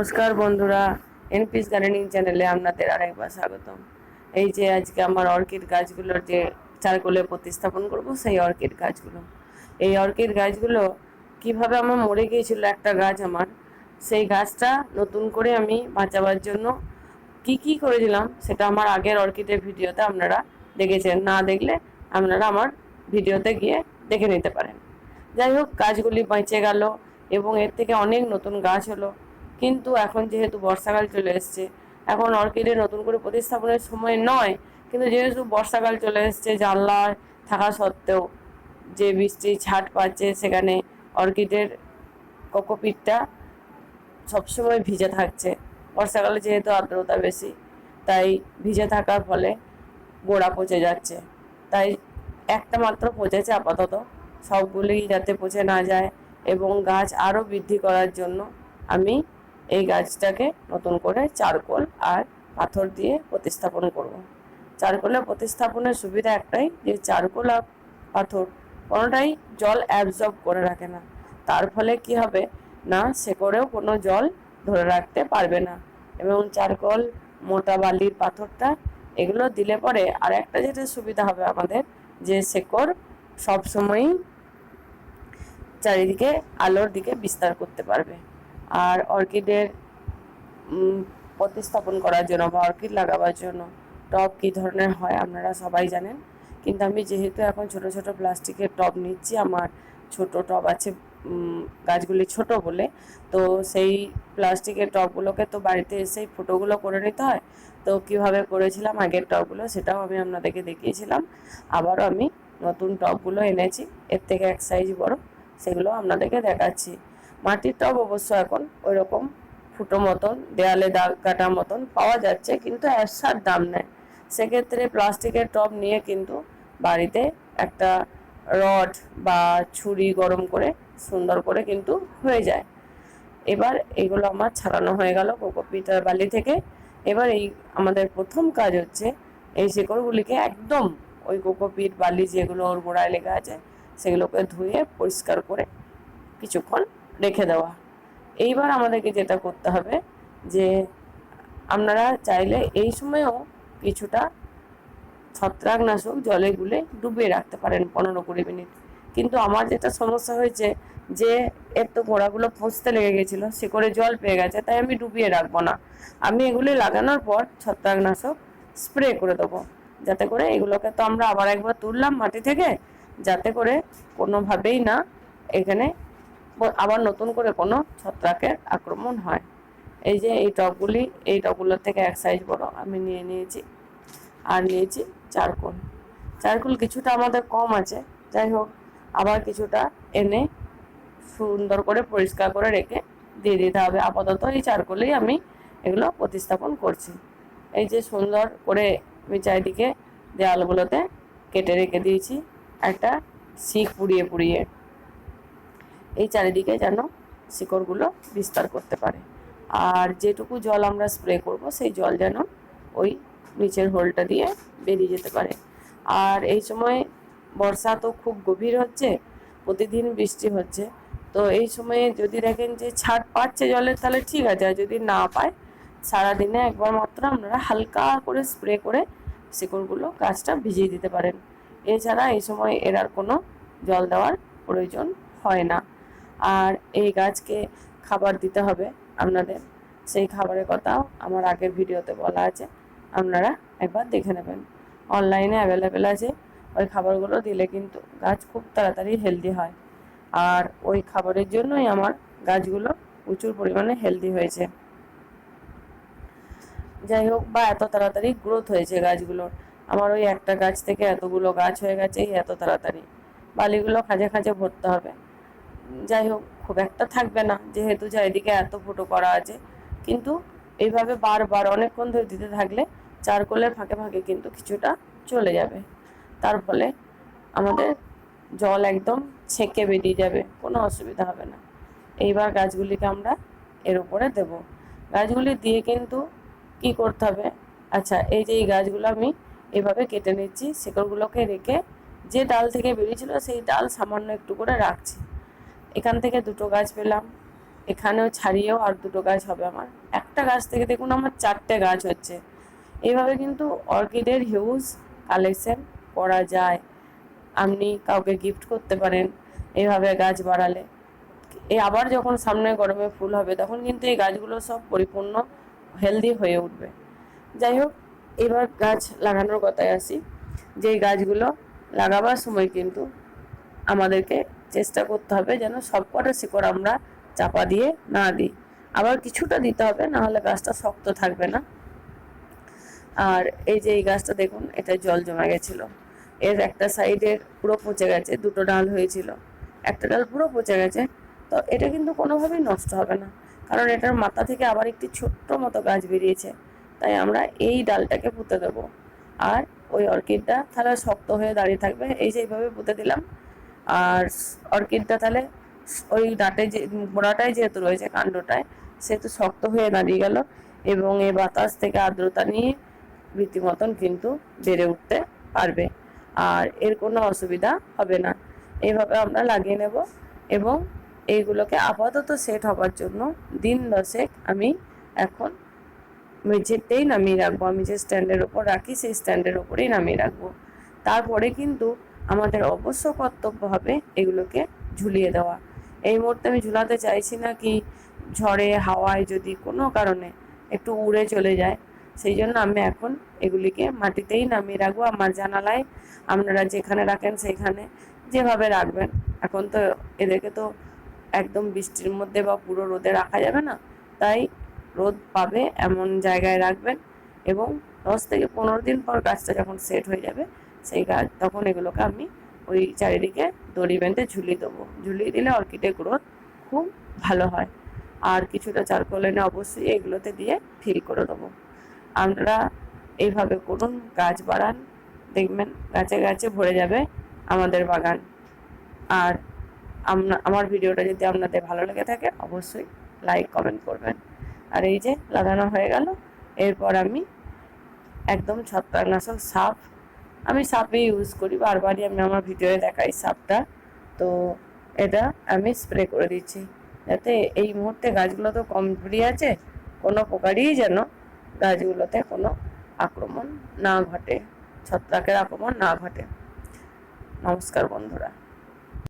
নমস্কার বন্ধুরা, এনপিস গার্ডেনিং চ্যানেলে আপনাদের আরেকবার স্বাগতম। এই যে আজকে আমার অর্কিড গাছগুলোর যে চারকোলে প্রতিস্থাপন করব, সেই অর্কিড গাছগুলো। এই অর্কিড গাছগুলো কীভাবে আমার মরে গিয়েছিল একটা গাছ আমার, সেই গাছটা নতুন করে আমি বাঁচাবার জন্য কি কি করেছিলাম, সেটা আমার আগের অর্কিডের ভিডিওতে আপনারা দেখেছেন। না দেখলে আপনারা আমার ভিডিওতে গিয়ে দেখে নিতে পারেন। যাই হোক, গাছগুলি বেঁচে গেল এবং এর থেকে অনেক নতুন গাছ হলো। কিন্তু এখন যেহেতু বর্ষাকাল চলে এসছে, এখন অর্কিডে নতুন করে প্রতিস্থাপনের সময় নয়, কিন্তু যেহেতু বর্ষাকাল চলে এসছে, জানলা থাকা সত্ত্বেও যে বৃষ্টি ছাট পাচ্ছে, সেখানে অর্কিডের কোকোপিটটা সবসময় ভিজে থাকছে। বর্ষাকালে যেহেতু আর্দ্রতা বেশি, তাই ভিজে থাকার ফলে গোড়া পচে যাচ্ছে। তাই একটা মাত্র পচেছে আপাতত। সবগুলি যাতে পচে না যায় এবং গাছ আরও বৃদ্ধি করার জন্য আমি এই গাছটাকে নতুন করে চারকোল আর পাথর দিয়ে প্রতিস্থাপন করব। চারকোলে প্রতিস্থাপনের সুবিধা একটাই যে চারকোল আর পাথর কোনোটাই জল অ্যাবজর্ব করে রাখে না। তার ফলে কি হবে? না, সে করেও কোনো জল ধরে রাখতে পারবে না। এবং চারকোল, মোটা বালির পাথরটা, এগুলো দিলে পরে আর একটা যেটা সুবিধা হবে আমাদের, যে শেকড় সবসময়ই চারিদিকে, আলোর দিকে বিস্তার করতে পারবে। আর অর্কিডের প্রতিস্থাপন করার জন্য বা অর্কিড লাগাবার জন্য টব কী ধরনের হয় আপনারা সবাই জানেন। কিন্তু আমি যেহেতু এখন ছোট ছোট প্লাস্টিকের টব নিচ্ছি, আমার ছোট টব আছে গাছগুলি ছোট বলে, তো সেই প্লাস্টিকের টবগুলোকে তো বাড়িতে এসেই ফুটোগুলো করে নিতে হয়। তো কীভাবে করেছিলাম, আগের টবগুলো সেটাও আমি আপনাদেরকে দেখিয়েছিলাম। আবারও আমি নতুন টবগুলো এনেছি, এর থেকে এক সাইজ বড়, সেগুলো আপনাদেরকে দেখাচ্ছি। মাটির টব অবশ্য এখন ওই রকম ফুটো মতন, দেয়ালে দাগ কাটা মতন পাওয়া যাচ্ছে, কিন্তু একসার দাম নেয় সেক্ষেত্রে প্লাস্টিকের টব নিয়ে কিন্তু বাড়িতে একটা রড বা ছুরি গরম করে, সুন্দর করে কিন্তু হয়ে যায়। এবার এগুলো আমার ছাড়ানো হয়ে গেল কোকোপিটার বালি থেকে। এবার এই আমাদের প্রথম কাজ হচ্ছে এই শিকড়গুলিকে একদম ওই কোকোপিট বালি যেগুলো ওর গোড়ায় লেগে আছে, সেগুলোকে ধুয়ে পরিষ্কার করে কিছুক্ষণ রেখে দেওয়া। এইবার আমাদেরকে যেটা করতে হবে যে, আপনারা চাইলে এই সময়েও কিছুটা ছত্রাকনাশক জলে গুলে ডুবিয়ে রাখতে পারেন পনেরো কুড়ি মিনিট। কিন্তু আমার যেটা সমস্যা হয়েছে যে, এর তো গোড়াগুলো পচতে লেগে গেছিল, সে করে জল পেয়ে গেছে, তাই আমি ডুবিয়ে রাখব না। আমি এগুলি লাগানোর পর ছত্রাকনাশক স্প্রে করে দেবো। যাতে করে এগুলোকে তো আমরা আবার একবার তুললাম মাটি থেকে, যাতে করে কোনোভাবেই না এখানে আবার নতুন করে কোনো ছত্রাকের আক্রমণ হয়। এই যে এই টবগুলি, এই টবগুলোর থেকে এক সাইজ বড় আমি নিয়ে নিয়েছি আর নিয়েছি চারকোল। চারকোল কিছুটা আমাদের কম আছে, যাই হোক, আবার কিছুটা এনে সুন্দর করে পরিষ্কার করে রেখে দিয়ে দিতে হবে। আপাতত এই চারকোলেই আমি এগুলো প্রতিস্থাপন করছি। এই যে সুন্দর করে আমি চারিদিকে দেওয়ালগুলোতে কেটে রেখে দিয়েছি, একটা শিখ পুড়িয়ে পুড়িয়ে। এই চারিদিকে যেন শিকড়গুলো বিস্তার করতে পারে। আর যেটুকু জল আমরা স্প্রে করব, সেই জল যেন ওই নিচের হোলটা দিয়ে বেরিয়ে যেতে পারে। আর এই সময় বর্ষা তো খুব গভীর হচ্ছে, প্রতিদিন বৃষ্টি হচ্ছে। তো এই সময়ে যদি দেখেন যে ছাড় পাচ্ছে জলের তাহলে ঠিক আছে, আর যদি না পায়, সারাদিনে একবার মাত্র আপনারা হালকা করে স্প্রে করে শিকড়গুলো গাছটা ভিজিয়ে দিতে পারেন। এছাড়া এই সময় এর আর কোনো জল দেওয়ার প্রয়োজন হয় না। আর এই গাছকে খাবার দিতে হবে। আপনাদের সেই খাবারের কথাও আমার আগের ভিডিওতে বলা আছে। আপনারা একবার দেখে নেবেন। অনলাইনে অ্যাভেলেবেল আছে। ওই খাবারগুলো দিলে কিন্তু গাছ খুব তাড়াতাড়ি হেলদি হয়। আর ওই খাবারের জন্যই আমার গাছগুলো প্রচুর পরিমাণে হেলদি হয়েছে। যাই হোক, বা এত তাড়াতাড়ি গ্রোথ হয়েছে গাছগুলোর আমার ওই একটা গাছ থেকে এতগুলো গাছ হয়ে গেছে এত তাড়াতাড়ি। বালিগুলো খাঁজে খাঁজে ভরতে হবে। যাই হোক, খুব একটা থাকবে না, যেহেতু চারিদিকে এত ফুটো করা আছে। কিন্তু এইভাবে বারবার, অনেকক্ষণ ধরে দিতে থাকলে চারকোলের ফাঁকে ফাঁকে কিন্তু কিছুটা চলে যাবে। তার ফলে আমাদের জল একদম ছেঁকে বেরিয়ে যাবে, কোনো অসুবিধা হবে না। এইবার গাছগুলিকে আমরা এর উপরে দেব। গাছগুলি দিয়ে কিন্তু কি করতে হবে? আচ্ছা এই যে এই গাছগুলো আমি এভাবে কেটে নিচ্ছি, শিকড়গুলোকে রেখে যে ডাল থেকে বেরিয়েছিল, সেই ডাল সামান্য একটু করে রাখছি। এখান থেকে দুটো গাছ পেলাম, এখানেও ছাড়িয়েও আর দুটো গাছ হবে আমার। একটা গাছ থেকে দেখুন আমার চারটে গাছ হচ্ছে। এইভাবে কিন্তু অর্কিডের হিউজ কালেকশন করা যায়। আপনি কাউকে গিফট করতে পারেন এইভাবে গাছ বাড়ালে। এই আবার যখন সামনে গরমে ফুল হবে, তখন কিন্তু এই গাছগুলো সব পরিপূর্ণ হেলদি হয়ে উঠবে। যাই হোক, এবার গাছ লাগানোর কথায় আসি। যেই গাছগুলো লাগাবার সময় কিন্তু আমাদেরকে চেষ্টা করতে হবে যেন সবকটা শিকড় আমরা চাপা দিয়ে না দিই। আবার কিছুটা দিতে হবে, না হলে গাছটা শক্ত থাকবে না। আর এই যে এই গাছটা দেখুন এটা জল জমে গেছিল। এর একটা সাইডের পুরো পচে গেছে, দুটো ডাল হয়েছিল। একটা ডাল পুরো পচে গেছে, তো এটা কিন্তু কোনোভাবেই নষ্ট হবে না। কারণ এটার মাথা থেকে আবার একটি ছোট্ট মতো গাছ বেরিয়েছে, তাই আমরা এই ডালটাকে পুঁতে দেবো। আর ওই অর্কিডটা তাহলে শক্ত হয়ে দাঁড়িয়ে থাকবে, এই যে এইভাবে পুঁতে দিলাম আর অর্কিডটা তাহলে ওই ডাটে যে, গোড়াটায় যেহেতু রয়েছে, কাণ্ডটায়, সেহেতু শক্ত হয়ে দাঁড়িয়ে গেল এবং এ বাতাস থেকে আর্দ্রতা নিয়ে রীতিমতন কিন্তু বেড়ে উঠতে পারবে। আর এর কোনো অসুবিধা হবে না। এইভাবে আমরা লাগিয়ে নেব এবং এইগুলোকে আপাতত সেট হবার জন্য দিন দশেক আমি এখন মেঝেতেই নামিয়ে রাখব। আমি যে স্ট্যান্ডের ওপর রাখি, সেই স্ট্যান্ডের ওপরেই নামিয়ে রাখব। তারপরে কিন্তু আমাদের অবশ্য কর্তব্য হবে এগুলোকে ঝুলিয়ে দেওয়া। এই মুহূর্তে আমি ঝুলাতে চাইছি না কি ঝড়ে, হাওয়ায় যদি কোনো কারণে একটু উড়ে চলে যায়, সেই জন্য আমি এখন এগুলিকে মাটিতেই নামিয়ে রাখব। আমার জানালায় আপনারা যেখানে রাখেন সেইখানে যেভাবে রাখবেন। এখন তো এদেরকে তো একদম বৃষ্টির মধ্যে বা পুরো রোদে রাখা যাবে না, তাই রোদ পাবে এমন জায়গায় রাখবেন এবং দশ থেকে পনেরো দিন পর গাছটা যখন সেট হয়ে যাবে সেই গাছ, তখন এগুলোকে আমি ওই চারিদিকে দড়ি বেঁধে ঝুলিয়ে দেবো। ঝুলিয়ে দিলে অর্কিডের গ্রোথ খুব ভালো হয়। আর কিছুটা চারকোল এনে অবশ্যই এগুলোতে দিয়ে ফিল করে দেবো। আপনারা এইভাবে করুন, গাছ বাড়ান, দেখবেন গাছে গাছে ভরে যাবে আমাদের বাগান। আর আমার ভিডিওটা যদি আপনাদের ভালো লেগে থাকে, অবশ্যই লাইক, কমেন্ট করবেন। আর এই যে লাগানো হয়ে গেল, এরপর আমি একদম ছত্রাকনাশক সাপ আমি সাপে ইউজ করি, বারবারই আমি আমার ভিডিওয়ে দেখাই সাপটা। তো এটা আমি স্প্রে করে দিচ্ছি। যাতে এই মুহূর্তে গাছগুলো তো কমপ্লি আছে, কোনো প্রকারই যেন গাছগুলোতে কোনো আক্রমণ না ঘটে, ছত্রাকের আক্রমণ না ঘটে। নমস্কার বন্ধুরা।